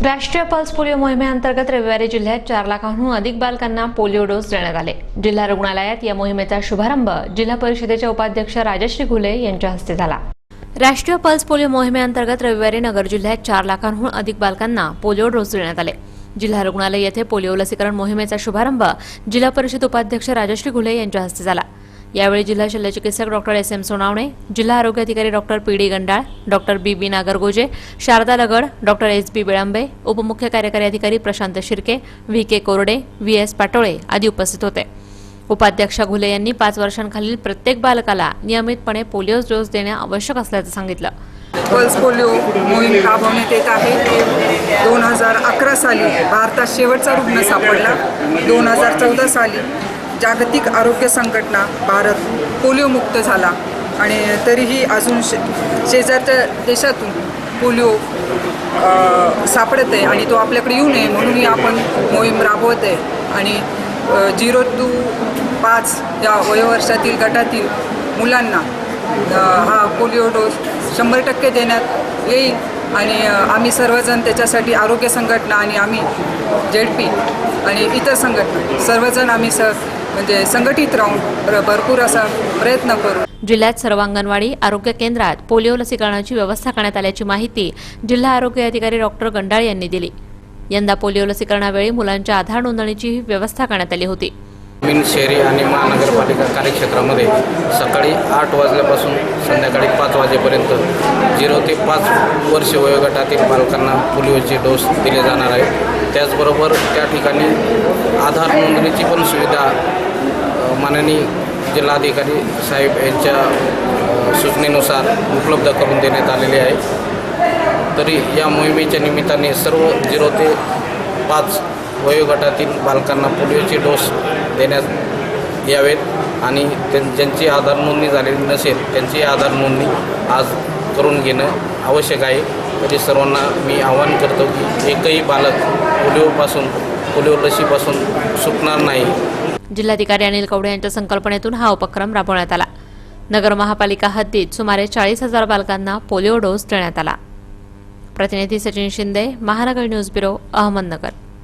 राष्ट्रीय pulse polio मोहिमेअंतर्गत रविवारी जिल्ह्यात चार लाखांहून अधिक बालकांना पोलिओ डोस देण्यात आले. जिल्हा रुग्णालयात या मोहिमेचा शुभारंभ जिल्हा परिषदेच्या उपाध्यक्ष राजश्री घुले यांच्या हस्ते झाला. राष्ट्रीय पल्स पोलिओ मोहिमेअंतर्गत रविवारी नगर जिल्ह्यात चार लाखांहून अधिक बालकांना पोलिओ डोस देण्यात आले. जिल्हा रुग्णालय येथे पोलिओ लसीकरण मोहिमेचा शुभारंभ जिल्हा परिषद उपाध्यक्ष राजश्री घुले यांच्या हस्ते झाला. यावेळी जिल्हा शल्यचिकित्सक डॉक्टर एस एम सोनावणे जिल्हा आरोग्य अधिकारी doctor P D Gandal doctor B B Nagargoje Sharada Lagad doctor S B Belambe उपमुख्य कार्यकारी अधिकारी प्रशांत शिर्के व्ही के कोरडे व्ही एस पाटोळे आदी उपस्थित होते. उपाध्यक्ष घुले यांनी पाच वर्षांखालील प्रत्येक बालकाला नियमितपणे पोलिओ डोस देणे आवश्यक असल्याचं सांगितलं. पल्स पोलिओ मोहीम राबवण्यात येत आहे. दोन हजार अकरा साली भारतात शेवटचा रुग्ण सापडला. दोन हजार चौदा साली जागतिक आरोग्य संघटना भारत पोलिओमुक्त झाला. आणि तरीही अजून शे शेजारच्या देशातून पोलिओ सापडत आहे आणि तो आपल्याकडे येऊ नये म्हणूनही आपण मोहीम राबवत आहे. आणि झिरो टू पाच या वयोवर्षातील गटातील मुलांना हा पोलिओ डोस शंभर टक्के देण्यात येईल. आणि आम्ही सर्वजण त्याच्यासाठी आरोग्य संघटना आणि आम्ही जेड पी आणि इतर संघटना सर्वजण आम्ही स म्हणजे संघटित राहून भरपूर असा प्रयत्न करू. जिल्ह्यात सर्व अंगणवाडी आरोग्य केंद्रात पोलिओ लसीकरणाची व्यवस्था करण्यात आल्याची माहिती जिल्हा आरोग्य अधिकारी डॉक्टर गंडाळ यांनी दिली. यंदा पोलिओ लसीकरणावेळी मुलांच्या आधार नोंदणीची व्यवस्था करण्यात आली होती. ग्रामीण शहरी आणि महानगरपालिका कार्यक्षेत्रामध्ये सकाळी आठ वाजल्यापासून संध्याकाळी पाच वाजेपर्यंत झिरो ते पाच वर्ष वयोगटातील बालकांना पोलिओचे डोस दिले जाणार आहे त्याचबरोबर त्या ठिकाणी आधार नोंदणीची पण सुविधा माननीय जिल्हाधिकारी साहेब यांच्या सूचनेनुसार उपलब्ध करून देण्यात आलेली आहे. तरी या मोहिमेच्या निमित्ताने सर्व झिरो ते पाच वयोगटातील बालकांना पोलिओचे डोस देण्यास यावेत आणि त्यां ज्यांची आधार नोंदणी झालेली नसेल त्यांची आधार नोंदणी आज करून घेणं आवश्यक आहे. म्हणजे सर्वांना मी आवाहन करतो की एकही बालक पोलिओपासून पोलिओ लसीपासून सुटणार नाही. जिल्हाधिकारी अनिल कवडे यांच्या संकल्पनेतून हा उपक्रम राबवण्यात आला. नगर महापालिका हद्दीत सुमारे चाळीस हजार बालकांना पोलिओ डोस देण्यात आला. प्रतिनिधी सचिन शिंदे महानगर न्यूज ब्युरो अहमदनगर.